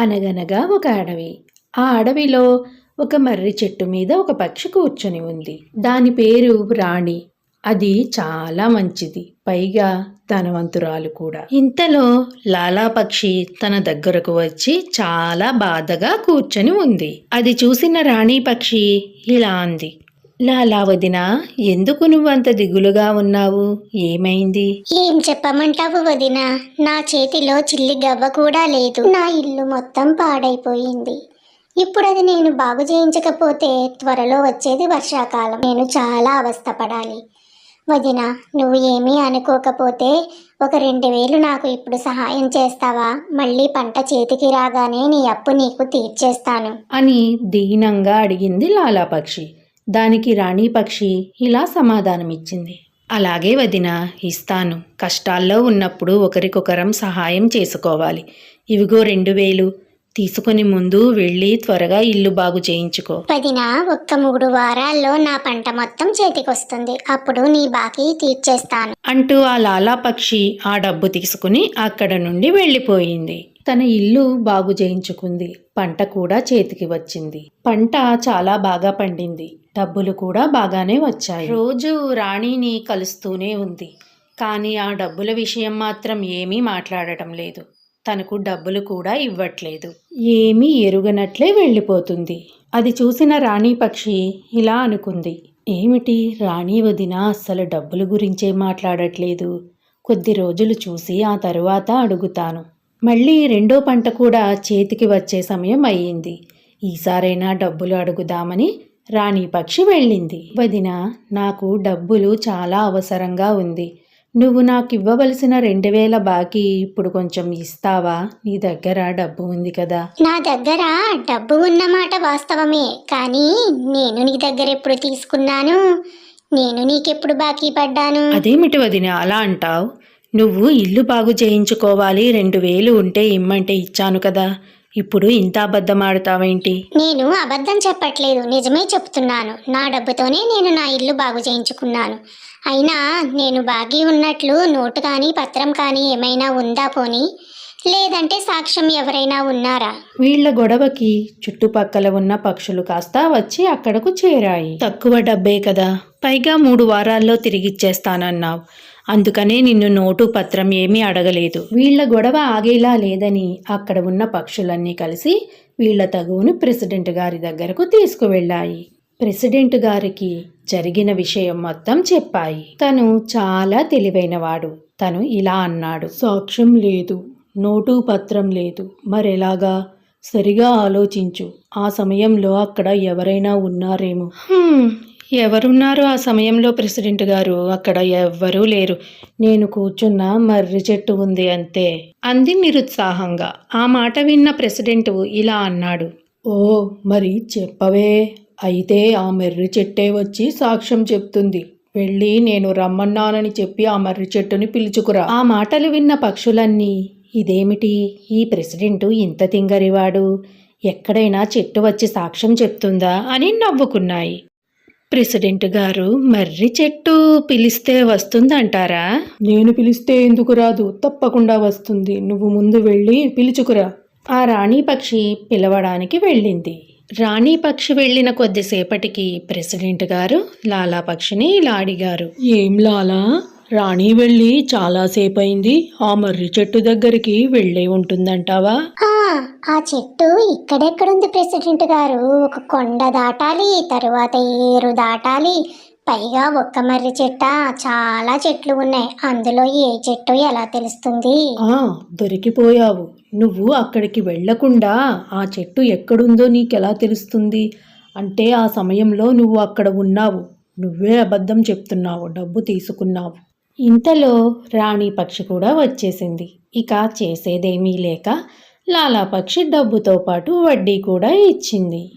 అనగనగా ఒక అడవి. ఆ అడవిలో ఒక మర్రి చెట్టు మీద ఒక పక్షి కూర్చొని ఉంది. దాని పేరు రాణి. అది చాలా మంచిది. పైగా ధనవంతురాలు కూడా. ఇంతలో లాలా పక్షి తన దగ్గరకు వచ్చి చాలా బాధగా కూర్చొని ఉంది. అది చూసిన రాణి పక్షి ఇలా అంది. లాలా వదిన ఎందుకు నువ్వంత దిగులుగా ఉన్నావు? ఏమైంది? ఏం చెప్పమంటావు వదిన? నా చేతిలో చిల్లి గవ్వ కూడా లేదు. నా ఇల్లు మొత్తం పాడైపోయింది. ఇప్పుడు అది నేను బాగు చేయించకపోతే త్వరలో వచ్చేది వర్షాకాలం. నేను చాలా అవస్థపడాలి. వదిన నువ్వు ఏమీ అనుకోకపోతే ఒక రెండు వేలు నాకు ఇప్పుడు సహాయం చేస్తావా? మళ్ళీ పంట చేతికి రాగానే నీ అప్పు నీకు తీర్చేస్తాను. అని దీనంగా అడిగింది లాలా పక్షి దానికి రాణి పక్షి ఇలా సమాధానమిచ్చింది. అలాగే వదిన ఇస్తాను. కష్టాల్లో ఉన్నప్పుడు ఒకరికొకరం సహాయం చేసుకోవాలి. ఇవిగో రెండు వేలు. తీసుకుని ముందు వెళ్ళి త్వరగా ఇల్లు బాగు చేయించుకో. వదిన ఒక్క మూడు వారాల్లో నా పంట మొత్తం చేతికొస్తుంది. అప్పుడు నీ బాకీ తీర్చేస్తాను. అంటూ ఆ లాలా పక్షి ఆ డబ్బు తీసుకుని అక్కడ నుండి వెళ్ళిపోయింది. తన ఇల్లు బాగు చేయించుకుంది. పంట కూడా చేతికి వచ్చింది. పంట చాలా బాగా పండింది. డబ్బులు కూడా బాగానే వచ్చాయి. రోజు రాణిని కలుస్తూనే ఉంది. కానీ ఆ డబ్బుల విషయం మాత్రం ఏమీ మాట్లాడటం లేదు. తనకు డబ్బులు కూడా ఇవ్వట్లేదు. ఏమీ ఎరుగనట్లే వెళ్ళిపోతుంది. అది చూసిన రాణి పక్షి ఇలా అనుకుంది. ఏమిటి? రాణి వదిన అస్సలు డబ్బుల గురించే మాట్లాడట్లేదు. కొద్ది రోజులు చూసి ఆ తరువాత అడుగుతాను. మళ్ళీ రెండో పంట కూడా చేతికి వచ్చే సమయం అయ్యింది. ఈసారైనా డబ్బులు అడుగుదామని రాణి పక్షి వెళ్ళింది. వదిన నాకు డబ్బులు చాలా అవసరంగా ఉంది. నువ్వు నాకు ఇవ్వవలసిన రెండు వేల బాకీ ఇప్పుడు కొంచెం ఇస్తావా? నీ దగ్గర డబ్బు ఉంది కదా. నా దగ్గర డబ్బు ఉన్నమాట వాస్తవమే. కానీ నేను నీ దగ్గర ఎప్పుడు తీసుకున్నాను? నేను నీకెప్పుడు బాకీ పడ్డాను? అదేమిటి వదిన అలా అంటావు? నువ్వు ఇల్లు బాగు చేయించుకోవాలి రెండు వేలు ఉంటే ఇమ్మంటే ఇచ్చాను కదా. ఇప్పుడు ఇంత అబద్ధం ఆడతావేంటి నేను అబద్ధం చెప్పట్లేదు. నిజమే చెప్తున్నాను. నా డబ్బుతోనే నేను నా ఇల్లు బాగు చేయించుకున్నాను. అయినా నేను బాగి ఉన్నట్లు నోటు కానీ పత్రం కానీ ఏమైనా ఉందా పోని? లేదంటే సాక్ష్యం ఎవరైనా ఉన్నారా? వీళ్ళ గొడవకి చుట్టుపక్కల ఉన్న పక్షులు కాస్త వచ్చి అక్కడకు చేరాయి. తక్కువ డబ్బే కదా. పైగా మూడు వారాల్లో తిరిగిచ్చేస్తానన్నావు. అందుకనే నిన్ను నోటు పత్రం ఏమీ అడగలేదు. వీళ్ళ గొడవ ఆగేలా లేదని అక్కడ ఉన్న పక్షులన్నీ కలిసి వీళ్ళ తగువును ప్రెసిడెంట్ గారి దగ్గరకు తీసుకువెళ్ళాయి. ప్రెసిడెంట్ గారికి జరిగిన విషయం మొత్తం చెప్పాయి. తను చాలా తెలివైనవాడు. తను ఇలా అన్నాడు. సాక్ష్యం లేదు. నోటు పత్రం లేదు. మరెలాగా? సరిగా ఆలోచించు. ఆ సమయంలో అక్కడ ఎవరైనా ఉన్నారేమో. ఎవరున్నారు ఆ సమయంలో ప్రెసిడెంట్ గారు అక్కడ ఎవ్వరూ లేరు. నేను కూర్చున్న మర్రి చెట్టు ఉంది అంతే. అంది నిరుత్సాహంగా. ఆ మాట విన్న ప్రెసిడెంట్ ఇలా అన్నాడు. ఓ మరి చెప్పవే. అయితే ఆ మర్రి చెట్టే వచ్చి సాక్ష్యం చెప్తుంది. వెళ్ళి నేను రమ్మన్నానని చెప్పి ఆ మర్రి చెట్టుని పిలుచుకురా. ఆ మాటలు విన్న పక్షులన్నీ ఇదేమిటి? ఈ ప్రెసిడెంటు ఇంత తింగరివాడు. ఎక్కడైనా చెట్టు వచ్చి సాక్ష్యం చెప్తుందా? అని నవ్వుకున్నాయి. ప్రెసిడెంట్ గారు మర్రి చెట్టు పిలిస్తే వస్తుందంటారా? నేను పిలిస్తే ఎందుకు రాదు? తప్పకుండా వస్తుంది. నువ్వు ముందు వెళ్ళి పిలుచుకురా. ఆ రాణి పక్షి పిలవడానికి వెళ్ళింది. రాణి పక్షి వెళ్ళిన కొద్దిసేపటికి ప్రెసిడెంట్ గారు లాలా పక్షిని ఇలా అడిగారు. ఏం లాలా? రాణి వెళ్ళి చాలాసేపు అయింది ఆ మర్రి చెట్టు దగ్గరికి వెళ్ళే ఉంటుందంటావా? ఆ, ఆ చెట్టు ఇక్కడెక్కడుంది ప్రెసిడెంట్ గారు? ఒక కొండ దాటాలి తరువాత ఏరు దాటాలి. పైగా ఒక్క మర్రి చెట్ట చాలా చెట్లు ఉన్నాయి. అందులో ఏ చెట్టు ఎలా తెలుస్తుంది? ఆ దొరికిపోయావు. నువ్వు అక్కడికి వెళ్ళకుండా ఆ చెట్టు ఎక్కడుందో నీకెలా తెలుస్తుంది? అంటే ఆ సమయంలో నువ్వు అక్కడ ఉన్నావు. నువ్వే అబద్ధం చెప్తున్నావు డబ్బు తీసుకున్నావు. ఇంతలో రాణి పక్షి కూడా వచ్చేసింది. ఇక చేసేదేమీ లేక లాలాపక్షి డబ్బుతో పాటు వడ్డీ కూడా ఇచ్చింది.